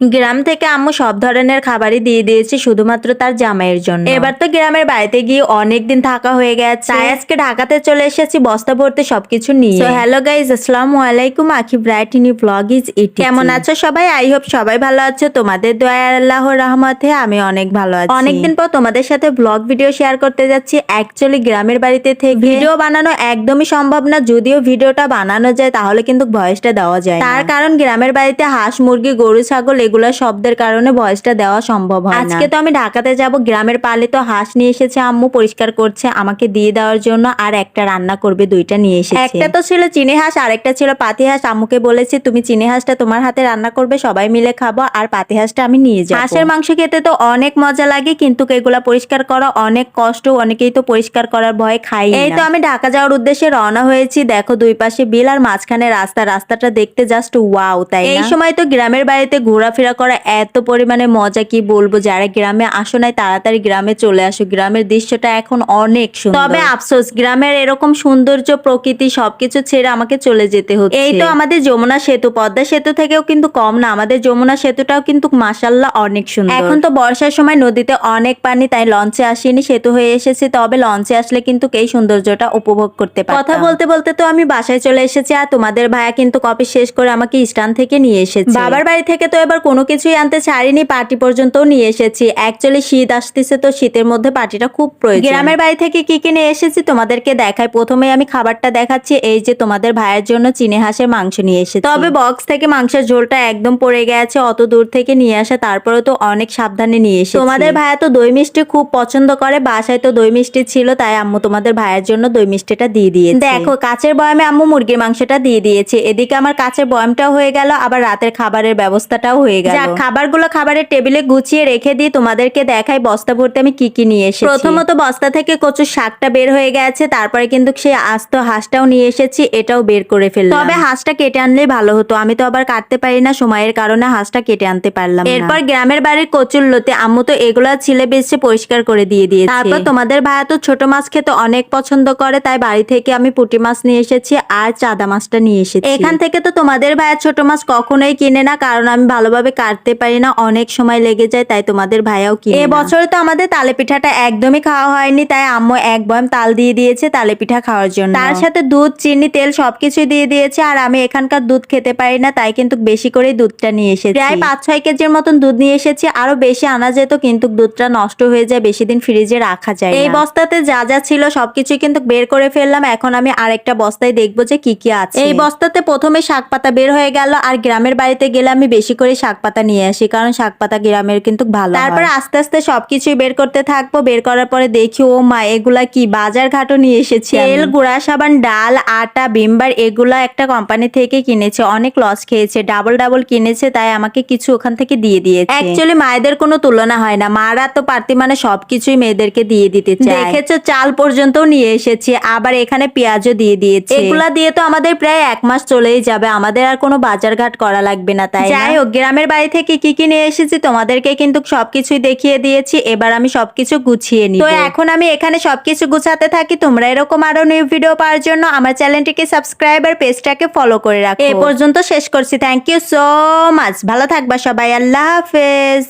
গ্রাম থেকে আম্মু সব ধরনের খাবারই দিয়ে দিয়েছে শুধুমাত্র তার জামাইয়ের জন্য। এবার তো গ্রামের বাড়িতে গিয়ে অনেক দিন থাকা হয়ে গেছে। তাই আজকে ঢাকাতে চলে এসেছি বস্তা ভর্তি সবকিছু নিয়ে। হ্যালো গাইজ আসসালাম আলাইকুম আখি ব্রাইট ইনি ব্লগ ইজ ইট কেমন আছো সবাই? আই হোপ সবাই ভালো আছো। তোমাদের দয়া আল্লাহর রহমতে আমি অনেক ভালো আছি। অনেকদিন পর তোমাদের সাথে ব্লগ ভিডিও শেয়ার করতে যাচ্ছি। অ্যাকচুয়ালি গ্রামের বাড়িতে থেকে ভিডিও বানানো একদমই সম্ভব না যদিও ভিডিওটা বানানো যায় তাহলে কিন্তু ভয়েসটা দেওয়া যায় তার কারণ গ্রামের বাড়িতে হাঁস মুরগি গরু ছাগল এগুলো শব্দের কারণে ভয়েসটা দেওয়া সম্ভব হয় আজকে তো আমি ঢাকাতে যাব গ্রামের পালিত হাঁস নিয়ে এসেছে আম্মু পরিষ্কার করছে আমাকে দিয়ে দেওয়ার জন্য আর একটা রান্না করবে দুইটা নিয়ে এসেছে। একটা তো ছিল চিনি হাঁস আর একটা ছিল পাতি হাঁস। আম্মুকে বলেছি তুমি চিনি হাঁসটা তোমার হাতে রান্না করবে সবাই মিলে খাব আর পাতি হাঁসটা আমি নিয়ে যাব। হাঁসের মাংস খেতে তো অনেক মজা লাগে কিন্তু এগুলা পরিষ্কার করা অনেক কষ্ট অনেকেই তো পরিষ্কার করার ভয় খাই এই তো আমি ঢাকা যাওয়ার উদ্দেশ্যে রওনা হয়েছি দেখো দুই পাশে বিল আর মাঝখানে রাস্তা রাস্তাটা দেখতে জাস্ট ওয়াও তাই এই সময় তো গ্রামের বাড়িতে ঘোরাফেরা করা এত পরিমাণে মজা কি বলব? যারা গ্রামে আসো নাই তাড়াতাড়ি গ্রামে চলে আসো। গ্রামের দৃশ্যটা এখন অনেক সুন্দর। তবে আফসোস গ্রামের এরকম সৌন্দর্য প্রকৃতি সবকিছু ছেড়ে আমাকে চলে যেতে হচ্ছে। এই তো আমাদের যমুনা সেতু। পদ্মা সেতু থেকেও কিন্তু কম না। আমাদের যমুনা সেতুটাও কিন্তু মাসাল্লাহ অনেক সুন্দর। এখন তো বর্ষার সময় নদীতে অনেক পানি তাই লঞ্চে আসিনি সেতু হয়ে এসেছে। তবে লঞ্চে আসলে কিন্তু এই সৌন্দর্যটা উপভোগ করতে পারি কথা বলতে বলতে তো আমি বাসায় চলে এসেছি আর তোমাদের ভাইয়া কিন্তু কপি শেষ করে আমাকে স্টান থেকে নিয়ে এসেছে। বাবার বাড়ি থেকে তো এবার কোনো কিছুই আনতে ছাড়িনি পার্টি পর্যন্তও নিয়ে এসেছি। অ্যাকচুয়ালি শীত আসতেছে তো শীতের মধ্যে পার্টিটা খুব প্রয়োজন। গ্রামের বাড়ি থেকে কি কি নিয়ে এসেছি তোমাদেরকে দেখাই। প্রথমে আমি খাবারটা দেখাচ্ছি এই যে তোমাদের ভাইয়ের জন্য চিনে হাঁসের মাংস নিয়ে এসেছি। তবে বক্স থেকে মাংসের ঝোলটা একদম পড়ে গেছে অত দূর থেকে নিয়ে আসা তারপরে তো অনেক সাবধানে নিয়ে এসেছি। তোমাদের ভাইয়া তো দই মিষ্টি খুব পছন্দ করে বাসায় তো দই মিষ্টি ছিল তাই আম্মু তোমাদের ভাইয়ের জন্য দই মিষ্টিটা দিয়ে দিয়ে দেখো কাচের বয়ামে আম্মু মুরগির মাংসটা দিয়ে দিয়েছে। এদিকে আমার কাচের বয়ামটাও হয়ে গেল আবার রাতের খাবারের ব্যবস্থাটাও হয়ে গেল। যাক, খাবারগুলো খাবারের টেবিলে গুছিয়ে রেখে দিয়ে তোমাদেরকে দেখাই বস্তা ভর্তি আমি কি কি নিয়ে এসেছি। প্রথমত বস্তা থেকে কচুর শাকটা বের হয়ে গেছে তারপরে কিন্তু সেই আস্ত হাঁসটাও নিয়ে এসেছি এটাও বের করে ফেললাম। তবে হাঁসটা কেটে আনলেই ভালো হতো আমি তো আবার কাটতে পারি না সময়ের কারণে হাঁসটা কেটে আনতে পারলাম না। এরপর গ্রামের বাড়ির কচুল্লোতে আম্মু তো এগুলো ছিলে বেছে পরিষ্কার করে দিয়ে দিয়েছে। তারপর তোমাদের ভাইয়া তো ছোট মাছ খেতে অনেক পছন্দ করে তাই বাড়ি থেকে আমি পুঁটি মাছ নিয়ে এসেছি আর চাদা মাছটা নিয়ে এসেছি। এখান থেকে তো তোমাদের ভাইয়া ছোট মাছ কখনোই কিনে না কারণ আমি ভালোভাবে কাটতে পারি না অনেক সময় লেগে যায় তাই তোমাদের ভাইয়াও কি এ বছরে তো আমাদের তালে পিঠাটা একদমই খাওয়া হয়নি তাই আম্মু এক বয়ম তাল দিয়ে দিয়েছে তালে পিঠা খাওয়ার জন্য। তার সাথে দুধ চিনি তেল সবকিছু দিয়ে দিয়েছে আর আমি এখানকার দুধ খেতে পারি না তাই কিন্তু বেশি করে দুধটা নিয়ে এসেছি। প্রায় পাঁচ ছয় কেজির মতন দুধ নিয়ে এসেছি আরও বেশি আনা যেত কিন্তু দুধটা নষ্ট হয়ে যায় বেশি দিন ফ্রিজে রাখা যায় এই বস্তাতে যা যা ছিল সবকিছু কিন্তু বের করে ফেললাম এখন আমি আরেকটা বস্তায় দেখব যে কি কি আছে। এই বস্তাতে প্রথমে শাক পাতা বের হয়ে গেল আর গ্রামের বাড়িতে গেলে আমি বেশি করে শাক পাতা নিয়ে আসি কারণ শাক পাতা গ্রামের কিন্তু ভালো তারপরে আস্তে আস্তে সবকিছুই বের করতে থাকব বের করার পরে দেখি ও মা এগুলা কি? বাজার ঘাটও নিয়ে এসেছি তেল গুঁড়া সাবান ডাল আটা বিম্বার এগুলা একটা কোম্পানি থেকে কিনেছে অনেক লস খেয়েছে ডাবল ডাবল কিনেছে তাই আমাকে কিছু ওখান থেকে দিয়ে দিয়েছে। অ্যাকচুয়ালি মায়েদের কোনো তুলনা হয় না। মারা তো পারতি মানে সবকিছুই মেয়েদেরকে দিয়ে দিতে চায়। দেখেছ চাল পর্যন্ত নিয়ে এসেছি আবার এখানে পেঁয়াজও দিয়ে দিয়েছে। এগুলা দিয়ে তো আমাদের প্রায় এক মাস চলেই যাবে আমাদের আর কোনো বাজার ঘাট করা লাগবে না তাই যাই হোক গ্রামের বাড়ি থেকে কি কি নিয়ে এসেছি তোমাদেরকে কিন্তু সবকিছুই দেখিয়ে দিয়েছি। এবার আমি সবকিছু গুছিয়ে নিই তো এখন আমি এখানে সবকিছু গুছাতে থাকি। তোমরা এরকম আরও নিউ ভিডিও পাওয়ার জন্য আমার চ্যানেলটিকে সাবস্ক্রাইব আর পেজটাকে ফলো করে রাখো। এ পর্যন্ত শেষ করছি। থ্যাংক ইউ সো মাচ ভালো থাকবা সবাই। আল্লাহ হাফেজ।